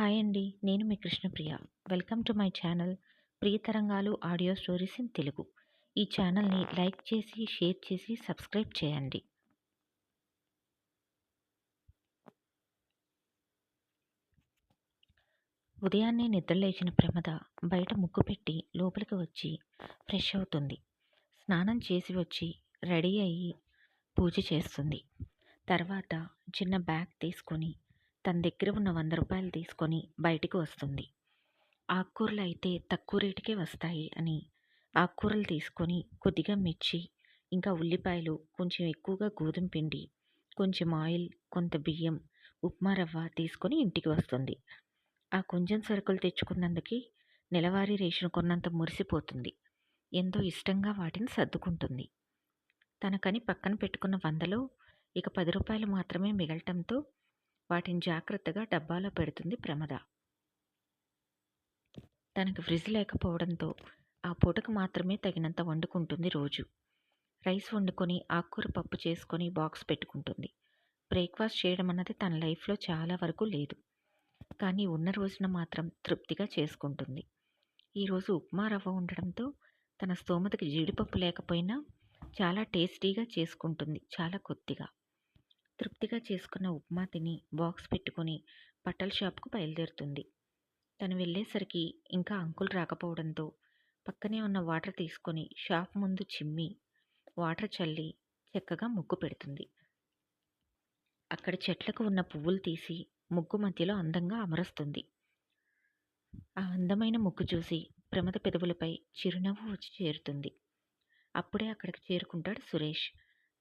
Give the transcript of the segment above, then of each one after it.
Hi అండి నేను మీ Krishnapriya. Welcome to my channel Priyatarangalu audio stories in Telugu. ఈ ఛానల్ని లైక్ చేసి షేర్ చేసి సబ్స్క్రైబ్ చేయండి. ఉదయాన్నే నిద్రలేచిన ప్రమద బయట ముగ్గు పెట్టి లోపలికి వచ్చి ఫ్రెష్ అవుతుంది. స్నానం చేసి వచ్చి రెడీ అయ్యి పూజ చేస్తుంది. తర్వాత చిన్న బ్యాగ్ తీసుకొని తన దగ్గర ఉన్న వంద రూపాయలు తీసుకొని బయటికి వస్తుంది. ఆకుకూరలు అయితే తక్కువ రేటుకే వస్తాయి అని ఆకుకూరలు తీసుకొని కొద్దిగా మిర్చి ఇంకా ఉల్లిపాయలు కొంచెం ఎక్కువగా గోధుమ పిండి కొంచెం ఆయిల్ కొంత బియ్యం ఉప్మా రవ్వ తీసుకొని ఇంటికి వస్తుంది. ఆ కొంచెం సరుకులు తెచ్చుకున్నందుకు నెలవారీ రేషన్ కొన్నంత మురిసిపోతుంది. ఎంతో ఇష్టంగా వాటిని సర్దుకుంటుంది. తనకని పక్కన పెట్టుకున్న వందలో ఇక పది రూపాయలు మాత్రమే మిగలటంతో వాటిని జాగ్రత్తగా డబ్బాలో పెడుతుంది ప్రమద. తనకు ఫ్రిజ్ లేకపోవడంతో ఆ పూటకు మాత్రమే తగినంత వండుకుంటుంది రోజు. రైస్ వండుకొని ఆకుకూర పప్పు చేసుకొని బాక్స్ పెట్టుకుంటుంది. బ్రేక్ఫాస్ట్ చేయడం అన్నది తన లైఫ్లో చాలా వరకు లేదు. కానీ ఉన్న రోజున మాత్రం తృప్తిగా చేసుకుంటుంది. ఈరోజు ఉప్మా రవ్వ ఉండడంతో తన స్తోమతకి జీడిపప్పు లేకపోయినా చాలా టేస్టీగా చేసుకుంటుంది చాలా కొద్దిగా. తృప్తిగా చేసుకున్న ఉప్మా తిని బాక్స్ పెట్టుకుని బట్టల షాప్కు బయలుదేరుతుంది. తను వెళ్ళేసరికి ఇంకా అంకుల్ రాకపోవడంతో పక్కనే ఉన్న వాటర్ తీసుకొని షాప్ ముందు చిమ్మి వాటర్ చల్లి చక్కగా ముగ్గు పెడుతుంది. అక్కడ చెట్లకు ఉన్న పువ్వులు తీసి ముగ్గు మధ్యలో అందంగా అమరుస్తుంది. ఆ అందమైన ముగ్గు చూసి ప్రమద పెదవులపై చిరునవ్వు వచ్చి చేరుతుంది. అప్పుడే అక్కడికి చేరుకుంటాడు సురేష్.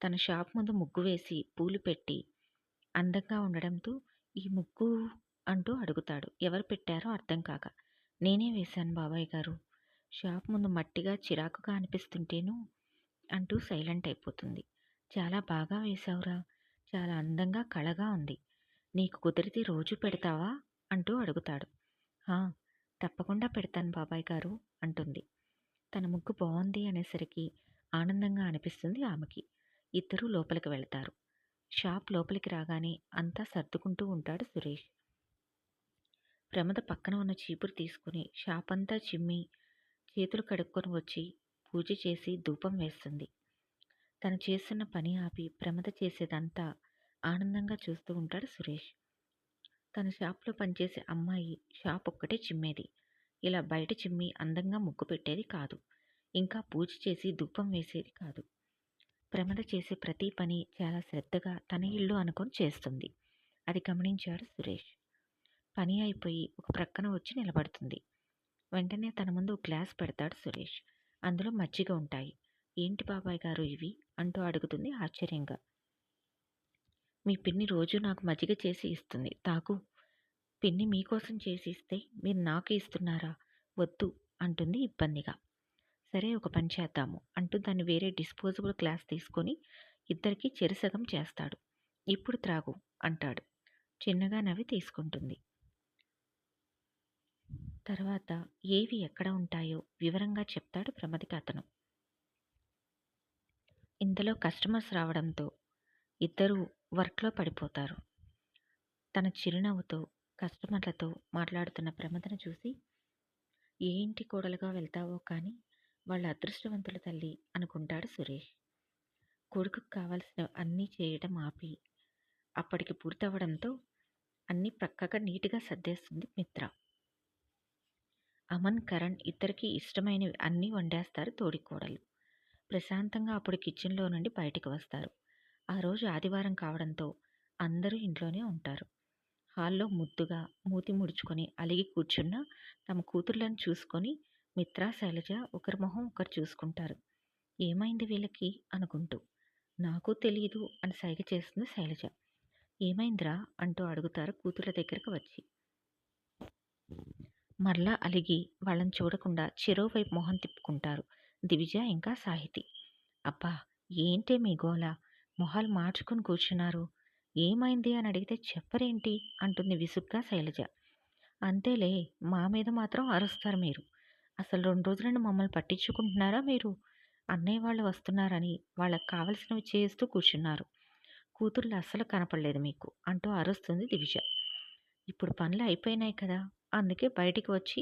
తన షాప్ ముందు ముగ్గు వేసి పూలు పెట్టి అందంగా ఉండడంతో ఈ ముగ్గు అంటూ అడుగుతాడు. ఎవరు పెట్టారో అర్థం కాక. నేనే వేశాను బాబాయ్ గారు. షాప్ ముందు మట్టిగా చిరాకుగా అనిపిస్తుంటేను అంటూ సైలెంట్ అయిపోతుంది. చాలా బాగా వేశావురా. చాలా అందంగా కళగా ఉంది. నీకు కుదిరితే రోజు పెడతావా? అంటూ అడుగుతాడు. తప్పకుండా పెడతాను బాబాయ్ గారు అంటుంది. తన ముగ్గు బాగుంది అనేసరికి ఆనందంగా అనిపిస్తుంది ఆమెకి. ఇద్దరూ లోపలికి వెళ్తారు. షాప్ లోపలికి రాగానే అంతా సర్దుకుంటూ ఉంటాడు సురేష్. ప్రమద పక్కన ఉన్న చీపురు తీసుకుని షాప్ అంతా చిమ్మి చేతులు కడుక్కొని వచ్చి పూజ చేసి ధూపం వేస్తుంది. తను చేస్తున్న పని ఆపి ప్రమద చేసేదంతా ఆనందంగా చూస్తూ ఉంటాడు సురేష్. తన షాప్లో పనిచేసే అమ్మాయి షాప్ ఒక్కటే చిమ్మేది. ఇలా బయట చిమ్మి అందంగా ముగ్గు పెట్టేది కాదు. ఇంకా పూజ చేసి ధూపం వేసేది కాదు. ప్రమద చేసే ప్రతి పని చాలా శ్రద్ధగా తన ఇల్లు అనుకొని చేస్తుంది. అది గమనించాడు సురేష్. పని అయిపోయి ఒక ప్రక్కన వచ్చి నిలబడుతుంది. వెంటనే తన ముందు ఒక గ్లాస్ పెడతాడు సురేష్. అందులో మజ్జిగ ఉంటాయి. ఏంటి బాబాయ్ గారు ఇవి? అంటూ అడుగుతుంది ఆశ్చర్యంగా. మీ పిన్ని రోజు నాకు మజ్జిగ చేసి ఇస్తుంది. తాగు. పిన్ని మీకోసం చేసి ఇస్తే మీరు నాకు ఇస్తున్నారా? వద్దు అంటుంది ఇబ్బందిగా. సరే ఒక పని చేద్దాము అంటూ దాన్ని వేరే డిస్పోజబుల్ గ్లాస్ తీసుకొని ఇద్దరికి చెరిసగం చేస్తాడు. ఇప్పుడు త్రాగు అంటాడు. చిన్నగా నవ్వి తీసుకుంటుంది. తర్వాత ఏవి ఎక్కడ ఉంటాయో వివరంగా చెప్తాడు ప్రమదికి అతను. ఇంతలో కస్టమర్స్ రావడంతో ఇద్దరూ వర్క్లో పడిపోతారు. తన చిరునవ్వుతో కస్టమర్లతో మాట్లాడుతున్న ప్రమదను చూసి ఏ ఇంటి కోడలుగా వెళ్తావో కానీ వాళ్ళ అదృష్టవంతుల తల్లి అనుకుంటాడు సురేష్. కొడుకుకు కావాల్సిన అన్నీ చేయడం ఆపి అప్పటికి పూర్తవడంతో అన్నీ ప్రక్కగా నీట్గా సర్దేస్తుంది మిత్ర. అమన్ కరణ్ ఇద్దరికి ఇష్టమైనవి అన్నీ వండేస్తారు తోడికోడలు ప్రశాంతంగా అప్పుడు కిచెన్లో నుండి బయటకు వస్తారు. ఆ రోజు ఆదివారం కావడంతో అందరూ ఇంట్లోనే ఉంటారు. హాల్లో ముద్దుగా మూతి ముడుచుకొని అలిగి కూర్చున్న తమ కూతుర్లను చూసుకొని మిత్ర శైలజ ఒకరి మొహం ఒకరు చూసుకుంటారు. ఏమైంది వీళ్ళకి? అనుకుంటూ. నాకు తెలియదు అని సైగ చేస్తుంది శైలజ. ఏమైందిరా? అంటూ అడుగుతారు కూతుర్ల దగ్గరకు వచ్చి. మరలా అలిగి వాళ్ళని చూడకుండా చెరోవైపు మొహం తిప్పుకుంటారు దివిజ ఇంకా సాహితి. అబ్బా! ఏంటే మీ గోల? మొహాలు మార్చుకుని కూర్చున్నారు. ఏమైంది అని అడిగితే చెప్పరేంటి? అంటుంది విసుగ్గా శైలజ. అంతేలే మా మీద మాత్రం అరుస్తారు మీరు. అసలు రెండు రోజులను మమ్మల్ని పట్టించుకుంటున్నారా మీరు? అన్నయ్య వాళ్ళు వస్తున్నారని వాళ్ళకి కావలసినవి చేస్తూ కూర్చున్నారు. కూతుర్లు అస్సలు కనపడలేదు మీకు అంటూ అరుస్తుంది దివిజ. ఇప్పుడు పనులు అయిపోయినాయి కదా అందుకే బయటికి వచ్చి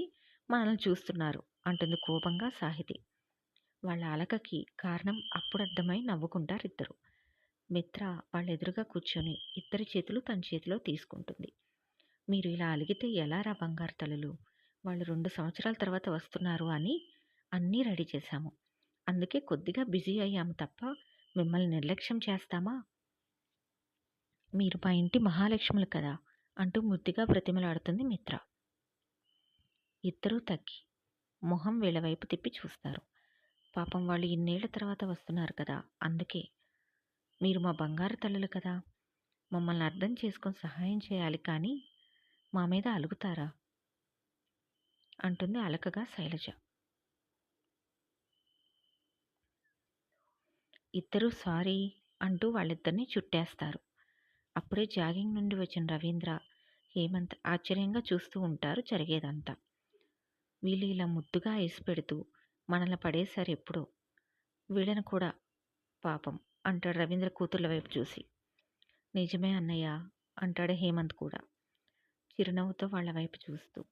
మనల్ని చూస్తున్నారు అంటుంది కోపంగా సాహితి. వాళ్ళ అలకకి కారణం అప్పుడు అర్థమై నవ్వుకుంటారు ఇద్దరు. మిత్ర వాళ్ళ ఎదురుగా కూర్చొని ఇద్దరి చేతులు తన చేతిలో తీసుకుంటుంది. మీరు ఇలా అలిగితే ఎలా రా బంగారు తలలు? వాళ్ళు రెండు సంవత్సరాల తర్వాత వస్తున్నారు అని అన్నీ రెడీ చేశాము. అందుకే కొద్దిగా బిజీ అయ్యాము తప్ప మిమ్మల్ని నిర్లక్ష్యం చేస్తామా? మీరు మా ఇంటి మహాలక్ష్ములు కదా అంటూ ముద్దుగా బ్రతిమలాడుతుంది మిత్ర. ఇద్దరూ తగ్గి మొహం వీళ్ళ వైపు తిప్పి చూస్తారు. పాపం వాళ్ళు ఇన్నేళ్ళ తర్వాత వస్తున్నారు కదా అందుకే. మీరు మా బంగారు తల్లులు కదా. మమ్మల్ని అర్థం చేసుకొని సహాయం చేయాలి కానీ మా మీద అలుగుతారా? అంటుంది అలకగా శైలజ. ఇద్దరూ సారీ అంటూ వాళ్ళిద్దరిని చుట్టేస్తారు. అప్పుడే జాగింగ్ నుండి వచ్చిన రవీంద్ర హేమంత్ ఆశ్చర్యంగా చూస్తూ ఉంటారు జరిగేదంతా. వీళ్ళు ఇలా ముద్దుగా ఐసి పెడుతూ మనల్ని పడేశారు ఎప్పుడో. వీళ్ళని కూడా పాపం అంటాడు రవీంద్ర కూతుర్ల వైపు చూసి. నిజమే అన్నయ్య అంటాడు హేమంత్ కూడా. చిరునవ్వుతో వాళ్ళ వైపు చూస్తూ.